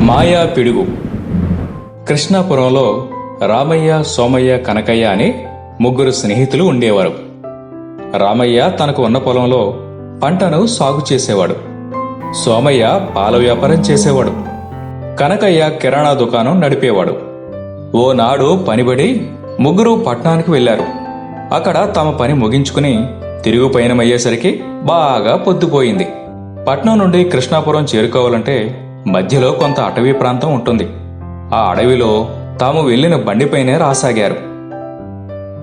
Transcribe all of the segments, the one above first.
మాయా పిడుగు. కృష్ణాపురంలో రామయ్య సోమయ్య కనకయ్య అని ముగ్గురు స్నేహితులు ఉండేవారు. రామయ్య తనకు ఉన్న పొలంలో పంటను సాగు చేసేవాడు. సోమయ్య పాల వ్యాపారం చేసేవాడు. కనకయ్య కిరాణా దుకాణం నడిపేవాడు. ఓనాడు పనిబడి ముగ్గురు పట్టణానికి వెళ్ళారు అక్కడ తమ పని ముగించుకుని తిరుగు పయనమయ్యేసరికి బాగా పొద్దుపోయింది. పట్నం నుండి కృష్ణాపురం చేరుకోవాలంటే మధ్యలో కొంత అటవీ ప్రాంతం ఉంటుంది. ఆ అడవిలో తాము వెళ్ళిన బండిపైనే రాసాగారు.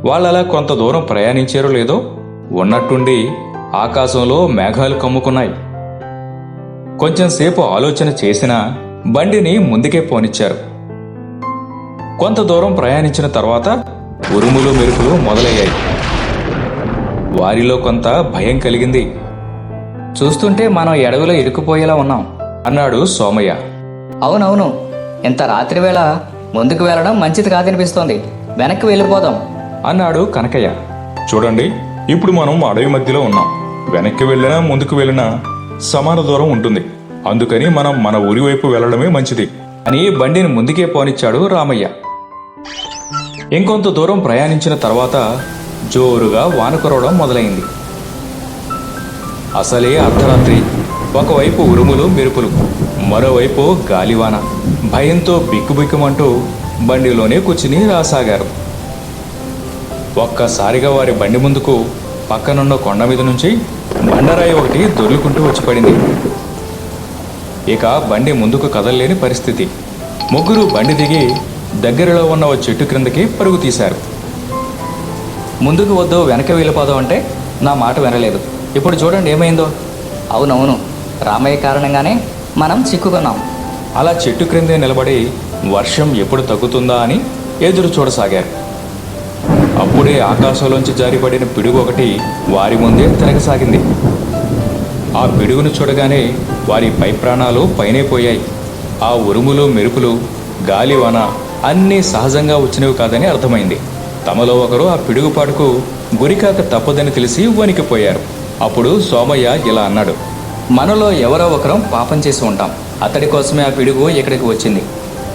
వాళ్ళలా కొంత దూరం ప్రయాణించారో లేదో ఉన్నట్టుండి ఆకాశంలో మేఘాలు కమ్ముకున్నాయి. కొంచెం సేపు ఆలోచన చేసినా బండిని ముందుకే పోనిచ్చారు. కొంత దూరం ప్రయాణించిన తర్వాత ఉరుములు మెరుపులు మొదలయ్యాయి. వారిలో కొంత భయం కలిగింది. చూస్తుంటే మనం ఎడవిలో ఇరుక్కుపోయేలా ఉన్నాం. అన్నాడు సోమయ్య. అవునవును ఇంత రాత్రి వేళ ముందుకు వెళ్ళడం మంచిది కాదనిపిస్తోంది. వెనక్కి వెళ్ళిపోదాం. అన్నాడు కనకయ్య. చూడండి ఇప్పుడు మనం అడవి మధ్యలో ఉన్నాం. వెనక్కి వెళ్ళినా ముందుకు వెళ్ళినా సమాన దూరం ఉంటుంది. అందుకని మనం మన ఊరి వైపు వెళ్ళడమే మంచిది అని బండిని ముందుకే పోనిచ్చాడు రామయ్య. ఇంకొంత దూరం ప్రయాణించిన తర్వాత జోరుగా వాన కురవడం మొదలైంది. అసలే అర్ధరాత్రి. ఒకవైపు ఉరుములు మెరుపులు మరోవైపు గాలివాన. భయంతో బిక్కుబిక్కుమంటూ బండిలోనే కూర్చుని రాసాగారు. ఒక్కసారిగా వారి బండి ముందుకు పక్కనున్న కొండ మీద నుంచి బండరాయి ఒకటి దొర్లుకుంటూ వచ్చి పడింది. ఇక బండి ముందుకు కదలలేని పరిస్థితి. ముగ్గురు బండి దిగి దగ్గరలో ఉన్న ఓ చెట్టు క్రిందకి పరుగు తీశారు. ముందుకు వద్దు వెనక వెళ్ళిపోదాం అంటే నా మాట వినలేదు. ఇప్పుడు చూడండి ఏమైందో. అవునవును. రామయ్య కారణంగానే మనం చిక్కుకున్నాం. అలా చెట్టు క్రిందే నిలబడి వర్షం ఎప్పుడు తగ్గుతుందా అని ఎదురు చూడసాగారు. అప్పుడే ఆకాశంలోంచి జారిపడిన పిడుగు ఒకటి వారి ముందే తిరగసాగింది. ఆ పిడుగును చూడగానే వారి పై ప్రాణాలు పైనే పోయాయి. ఆ ఉరుములు మెరుపులు గాలివాన అన్నీ సహజంగా వచ్చినవి కాదని అర్థమైంది. తమలో ఒకరు ఆ పిడుగుపాటుకు గురికాక తప్పదని తెలిసి వణికిపోయారు. అప్పుడు సోమయ్య ఇలా అన్నాడు. మనలో ఎవరో ఒకరం పాపం చేసి ఉంటాం. అతడి కోసమే ఆ పిడుగు ఇక్కడికి వచ్చింది.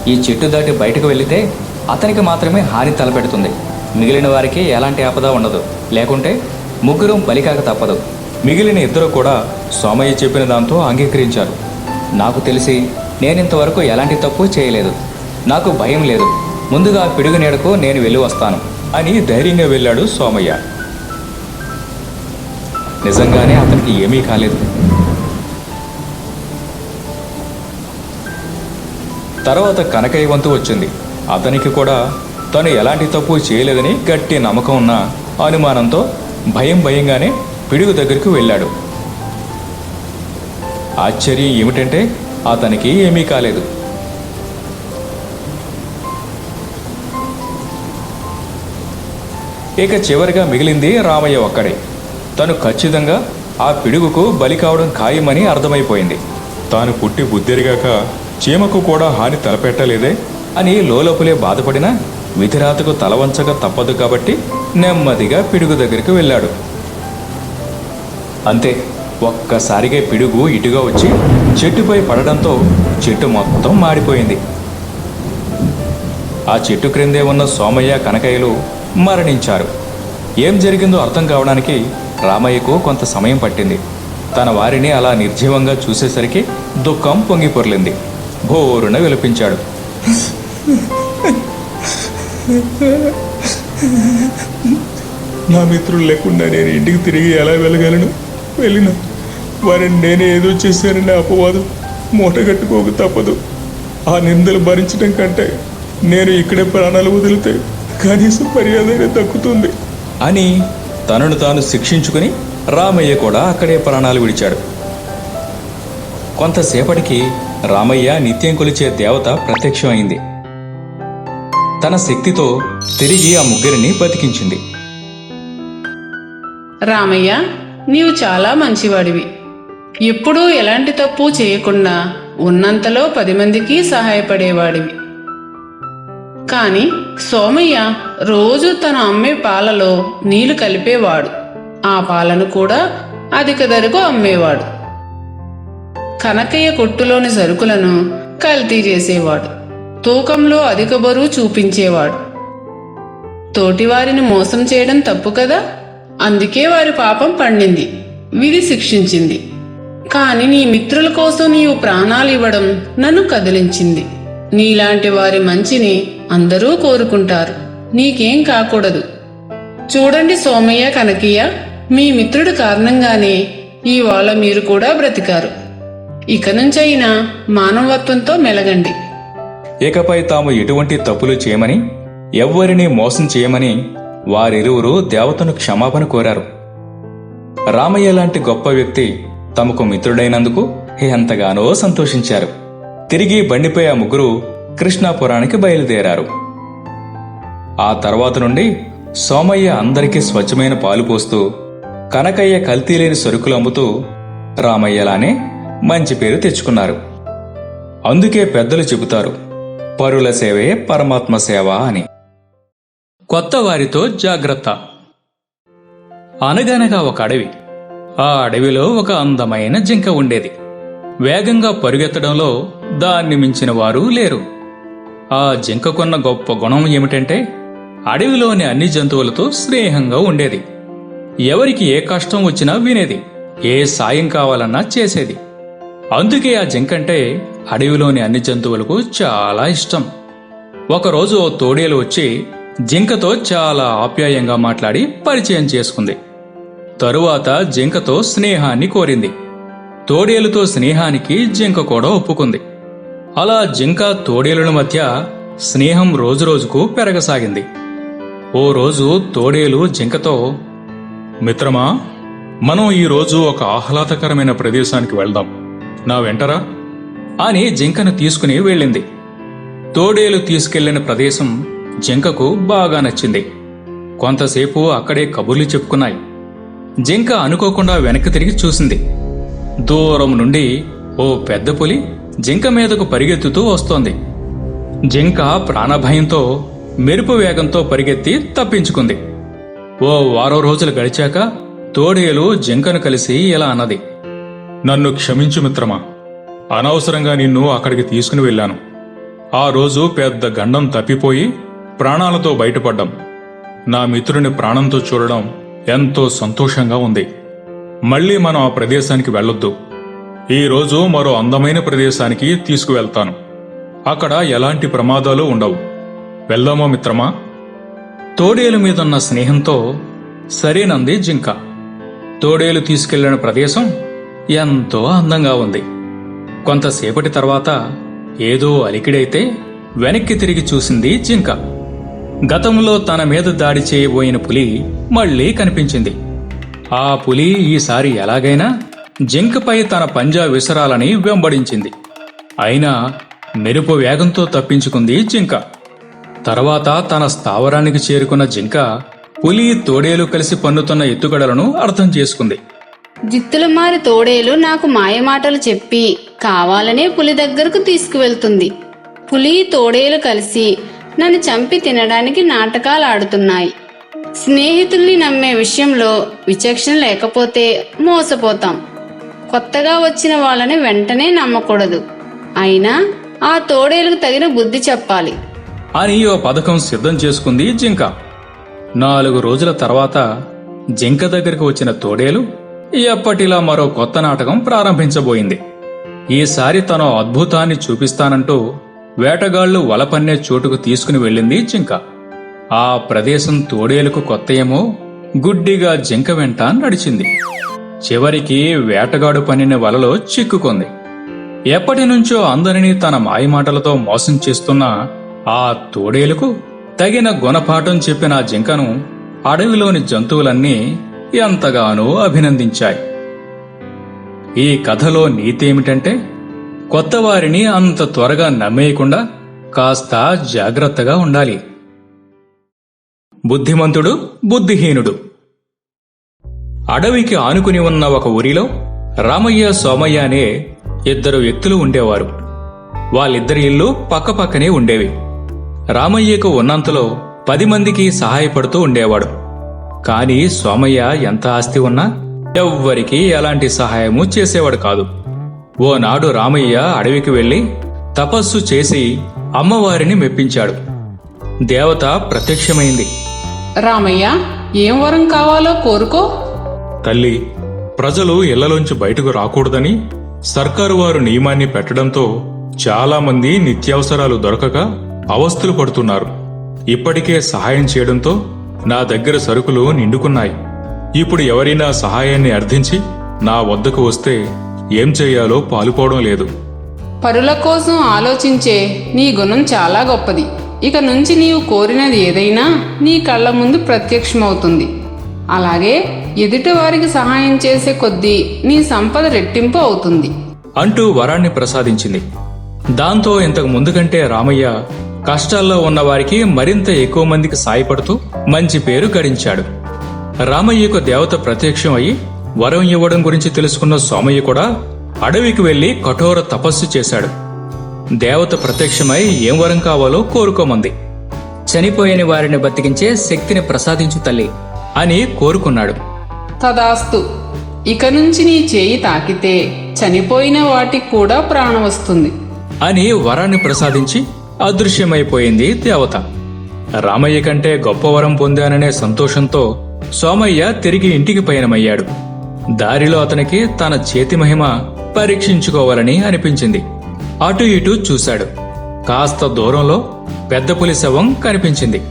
ఈ చెట్టు దాటి బయటకు వెళితే అతనికి మాత్రమే హాని తలపెడుతుంది. మిగిలిన వారికి ఎలాంటి ఆపద ఉండదు. లేకుంటే ముగ్గురు బలికాక తప్పదు. మిగిలిన ఇద్దరు కూడా సోమయ్య చెప్పిన దాంతో అంగీకరించారు. నాకు తెలిసి నేనింతవరకు ఎలాంటి తప్పు చేయలేదు. నాకు భయం లేదు. ముందుగా ఆ పిడుగు నీడకు నేను వెళ్ళి వస్తాను అని ధైర్యంగా వెళ్ళాడు సోమయ్య. నిజంగానే అతనికి ఏమీ కాలేదు. తర్వాత కనకయ్య వంతు వచ్చింది. అతనికి కూడా తను ఎలాంటి తప్పు చేయలేదని గట్టి నమ్మకం ఉన్న అనుమానంతో భయం భయంగానే పిడుగు దగ్గరికి వెళ్ళాడు. ఆశ్చర్యం ఏమిటంటే అతనికి ఏమీ కాలేదు. ఇక చివరిగా మిగిలింది రామయ్య ఒక్కడే. తను ఖచ్చితంగా ఆ పిడుగుకు బలి కావడం ఖాయమని అర్థమైపోయింది. తాను పుట్టి బుద్ధిరిగాక చీమకు కూడా హాని తలపెట్టలేదే అని లోపలే బాధపడినా విధిరాతకు తలవంచక తప్పదు కాబట్టి నెమ్మదిగా పిడుగు దగ్గరికి వెళ్ళాడు. అంతే ఒక్కసారిగా పిడుగు ఇటుగా వచ్చి చెట్టుపై పడడంతో చెట్టు మొత్తం మాడిపోయింది. ఆ చెట్టు క్రిందే ఉన్న సోమయ్య కనకయ్యలు మరణించారు. ఏం జరిగిందో అర్థం కావడానికి రామయ్యకు కొంత సమయం పట్టింది. తన వారిని అలా నిర్జీవంగా చూసేసరికి దుఃఖం పొంగిపొర్లింది. భోరున విలపించాడు. నా మిత్రులు లేకుండా నేను ఇంటికి తిరిగి ఎలా వెళ్ళగలను? వెళ్ళిన. వారిని నేనే ఏదో చేశానని అపవాదం మూట కట్టుకోక తప్పదు. ఆ నిందలు భరించడం కంటే నేను ఇక్కడే ప్రాణాలు వదిలితే కనీసం మర్యాద దక్కుతుంది. అని తనను తాను శిక్షించుకుని రామయ్య కూడా అక్కడే ప్రాణాలు విడిచాడు. కొంతసేపటికి రామయ్య నిత్యం కొలిచే దేవత ప్రత్యక్షమైంది. తన శక్తితో తిరిగి ఆ ముగ్గురిని బతికించింది. రామయ్య నీవు చాలా మంచివాడివి. ఎప్పుడూ ఎలాంటి తప్పు చేయకుండా ఉన్నంతలో పది మందికి సహాయపడేవాడివి. కాని సోమయ్య రోజు తన అమ్మే పాలలో నీళ్ళు కలిపేవాడు. ఆ పాలను కూడా అధిక ధరకు అమ్మేవాడు. కనకయ్య కొట్టులోని సరుకులను కల్తీ చేసేవాడు. తూకంలో అధిక బరువు చూపించేవాడు. తోటివారిని మోసం చేయడం తప్పు కదా? అందుకే వారి పాపం పండింది విధి శిక్షించింది. కాని నీ మిత్రుల కోసం నీవు ప్రాణాలు ఇవ్వడం నన్ను కదిలించింది. నీలాంటి వారి మంచిని అందరూ కోరుకుంటారు. నీకేం కాకూడదు. చూడండి సోమయ్య కనకయ్య మీ మిత్రుడు కారణంగానే ఇవాళ మీరు కూడా బ్రతికారు. ఇక నుంచైనా మానవత్వంతో మెలగండి. ఇకపై తాము ఎటువంటి తప్పులు చేయమని ఎవ్వరినీ మోసం చేయమని వారిరువురు దేవతను క్షమాపణ కోరారు. రామయ్య లాంటి గొప్ప వ్యక్తి తమకు మిత్రుడైనందుకు ఎంతగానో సంతోషించారు. తిరిగి బండిపై ఆ ముగ్గురు కృష్ణాపురానికి బయలుదేరారు. ఆ తర్వాత నుండి సోమయ్య అందరికీ స్వచ్ఛమైన పాలు పోస్తూ కనకయ్య కల్తీ లేని సరుకులు అమ్ముతూ రామయ్యలానే మంచి పేరు తెచ్చుకున్నారు. అందుకే పెద్దలు చెబుతారు పరుల సేవే పరమాత్మ సేవ అని. కొత్త వారితో జాగ్రత్త. అనగనగా ఒక అడవి. ఆ అడవిలో ఒక అందమైన జింక ఉండేది. వేగంగా పరుగెత్తడంలో దాన్ని మించిన వారు లేరు. ఆ జింకకున్న గొప్ప గుణం ఏమిటంటే అడవిలోని అన్ని జంతువులతో స్నేహంగా ఉండేది. ఎవరికి ఏ కష్టం వచ్చినా వినేది ఏ సాయం కావాలన్నా చేసేది. అందుకే ఆ జింకంటే అడవిలోని అన్ని జంతువులకు చాలా ఇష్టం. ఒకరోజు ఓ తోడేలు వచ్చి జింకతో చాలా ఆప్యాయంగా మాట్లాడి పరిచయం చేసుకుంది. తరువాత జింకతో స్నేహాన్ని కోరింది. తోడేలుతో స్నేహానికి జింక కూడా ఒప్పుకుంది. అలా జింక తోడేలుల మధ్య స్నేహం రోజురోజుకు పెరగసాగింది. ఓ రోజు తోడేలు జింకతో మిత్రమా మనం ఈరోజు ఒక ఆహ్లాదకరమైన ప్రదేశానికి వెళ్దాం. నా వెంటరా? అని జింకను తీసుకుని వెళ్ళింది. తోడేలు తీసుకెళ్ళిన ప్రదేశం జింకకు బాగా నచ్చింది. కొంతసేపు అక్కడే కబుర్లు చెప్పుకున్నాయి. జింక అనుకోకుండా వెనక్కి తిరిగి చూసింది. దూరం నుండి ఓ పెద్ద పులి జింక మీదకు పరిగెత్తుతూ వస్తోంది. జింక ప్రాణభయంతో మెరుపు వేగంతో పరిగెత్తి తప్పించుకుంది. ఓ వారం రోజులు గడిచాక తోడేలు జింకను కలిసి ఇలా అన్నది. నన్ను క్షమించు మిత్రమా. అనవసరంగా నిన్ను అక్కడికి తీసుకుని వెళ్ళాను. ఆ రోజు పెద్ద గండం తప్పిపోయి ప్రాణాలతో బయటపడ్డం. నా మిత్రుని ప్రాణంతో చూడడం ఎంతో సంతోషంగా ఉంది. మళ్ళీ మనం ఆ ప్రదేశానికి వెళ్ళొద్దు. ఈ రోజు మరో అందమైన ప్రదేశానికి తీసుకువెళ్తాను. అక్కడ ఎలాంటి ప్రమాదాలు ఉండవు. వెళ్దామా మిత్రమా? తోడేలు మీదున్న స్నేహంతో సరేనంది జింక. తోడేలు తీసుకెళ్ళిన ప్రదేశం ఎంతో అందంగా ఉంది. కొంతసేపటి తర్వాత ఏదో అలికిడైతే వెనక్కి తిరిగి చూసింది జింక. గతంలో తన మీద దాడి చేయబోయిన పులి మళ్ళీ కనిపించింది. ఆ పులి ఈసారి ఎలాగైనా జింకపై తన పంజా విసరాలని వెంబడించింది. అయినా మెరుపు వేగంతో తప్పించుకుంది జింక. తర్వాత తన స్థావరానికి చేరుకున్న జింక పులి తోడేలు కలిసి పన్నుతున్న ఎత్తుగడలను అర్థం చేసుకుంది. జిత్తులమారి తోడేలు నాకు మాయమాటలు చెప్పి కావాలనే పులి దగ్గరకు తీసుకువెళ్తుంది. పులి తోడేలు కలిసి నన్ను చంపి తినడానికి నాటకాలు ఆడుతున్నాయి. స్నేహితుల్ని నమ్మే విషయంలో విచక్షణ లేకపోతే మోసపోతాం. కొత్తగా వచ్చిన వాళ్ళని వెంటనే నమ్మకూడదు. అయినా ఆ తోడేలకు తగిన బుద్ధి చెప్పాలి. అని ఓ పథకం సిద్ధం చేసుకుంది జింక. నాలుగు రోజుల తర్వాత జింక దగ్గరికి వచ్చిన తోడేలు ఎప్పటిలా మరో కొత్త నాటకం ప్రారంభించబోయింది. ఈసారి తన అద్భుతాన్ని చూపిస్తానంటూ వేటగాళ్ళు వలపన్నే చోటుకు తీసుకుని వెళ్ళింది జింక. ఆ ప్రదేశం తోడేలుకు కొత్తయేమో గుడ్డిగా జింక వెంట నడిచింది. చివరికి వేటగాడు పనిని వలలో చిక్కుకుంది. ఎప్పటినుంచో అందరినీ తన మాయమాటలతో మోసం చేస్తున్న ఆ తోడేలుకు తగిన గుణపాఠం చెప్పిన జింకను అడవిలోని జంతువులన్నీ ఎంతగానో అభినందించాయి. ఈ కథలో నీతేమిటంటే ఏమిటంటే అంత త్వరగా నమ్మేయకుండా కాస్త జాగ్రత్తగా ఉండాలి. బుద్ధిమంతుడు బుద్ధిహీనుడు. అడవికి ఆనుకుని ఉన్న ఒక ఊరిలో రామయ్య సోమయ్య అనే ఇద్దరు వ్యక్తులు ఉండేవారు. వాళ్ళిద్దరి ఇల్లు పక్కపక్కనే ఉండేవి. రామయ్యకు ఉన్నంతలో పది మందికి సహాయపడుతూ ఉండేవాడు. కాని సోమయ్య ఎంత ఆస్తి ఉన్నా ఎవ్వరికీ ఎలాంటి సహాయము చేసేవాడు కాదు. ఓనాడు రామయ్య అడవికి వెళ్ళి తపస్సు చేసి అమ్మవారిని మెప్పించాడు. దేవత ప్రత్యక్షమైంది. రామయ్య ఏం వరం కావాలో కోరుకో. తల్లి ప్రజలు ఇళ్ళలోంచి బయటకు రాకూడదని సర్కారు వారు నియమాన్ని పెట్టడంతో చాలా మంది నిత్యావసరాలు దొరకక అవస్థలు పడుతున్నారు. ఇప్పటికే సహాయం చేయడంతో నా దగ్గర సరుకులు నిండుకున్నాయి. ఇప్పుడు ఎవరైనా సహాయాన్ని అర్థించి నా వద్దకు వస్తే ఏం చేయాలో పాలుపోవడం లేదు. పరుల కోసం ఆలోచించే నీ గుణం చాలా గొప్పది. ఇక నుంచి నీవు కోరినది ఏదైనా నీ కళ్ళ ముందు ప్రత్యక్షమవుతుంది. అలాగే ఎదుటి వారికి సహాయం చేసే కొద్దీ నీ సంపద రెట్టింపు అవుతుంది. అంటూ వరాన్ని ప్రసాదించింది. దాంతో ఇంతకు ముందు కంటే రామయ్య కష్టాల్లో ఉన్న వారికి మరింత ఎక్కువ మందికి సాయపడుతూ మంచి పేరు గడించాడు. రామయ్యకు దేవత ప్రత్యక్షం అయి వరం ఇవ్వడం గురించి తెలుసుకున్న సోమయ్య కూడా అడవికి వెళ్ళి కఠోర తపస్సు చేశాడు. దేవత ప్రత్యక్షమై ఏం వరం కావాలో కోరుకోమంది. చనిపోయని వారిని బతికించే శక్తిని ప్రసాదించు తల్లి అని కోరుకున్నాడు. తదాస్తు ఇక నుంచి నీ చేయి తాకితే చనిపోయిన వాటికి కూడా ప్రాణం వస్తుంది. అని వరాన్ని ప్రసాదించి అదృశ్యమైపోయింది దేవత. రామయ్య కంటే గొప్ప వరం పొందాననే సంతోషంతో సోమయ్య తిరిగి ఇంటికి పయనమయ్యాడు. దారిలో అతనికి తన చేతి మహిమ పరీక్షించుకోవాలని అనిపించింది. అటు ఇటు చూశాడు. కాస్త దూరంలో పెద్ద పులి శవం కనిపించింది.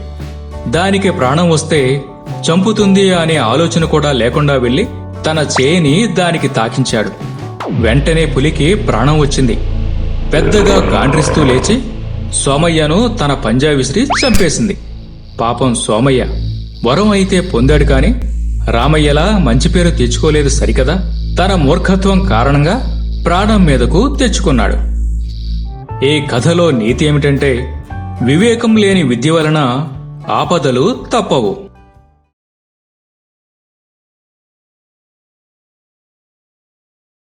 దానికి ప్రాణం వస్తే చంపుతుంది అనే ఆలోచన కూడా లేకుండా వెళ్ళి తన చేయిని దానికి తాకించాడు. వెంటనే పులికి ప్రాణం వచ్చింది. పెద్దగా గాండ్రిస్తూ లేచి సోమయ్యను తన పంజా విసిరి చంపేసింది. పాపం సోమయ్య వరం అయితే పొందాడు కాని రామయ్యలా మంచి పేరు తెచ్చుకోలేదు సరికదా? తన మూర్ఖత్వం కారణంగా ప్రాణం మీదకు తెచ్చుకున్నాడు. ఈ కథలో నీతి ఏమిటంటే వివేకం లేని విద్య వలన ఆపదలు తప్పవు.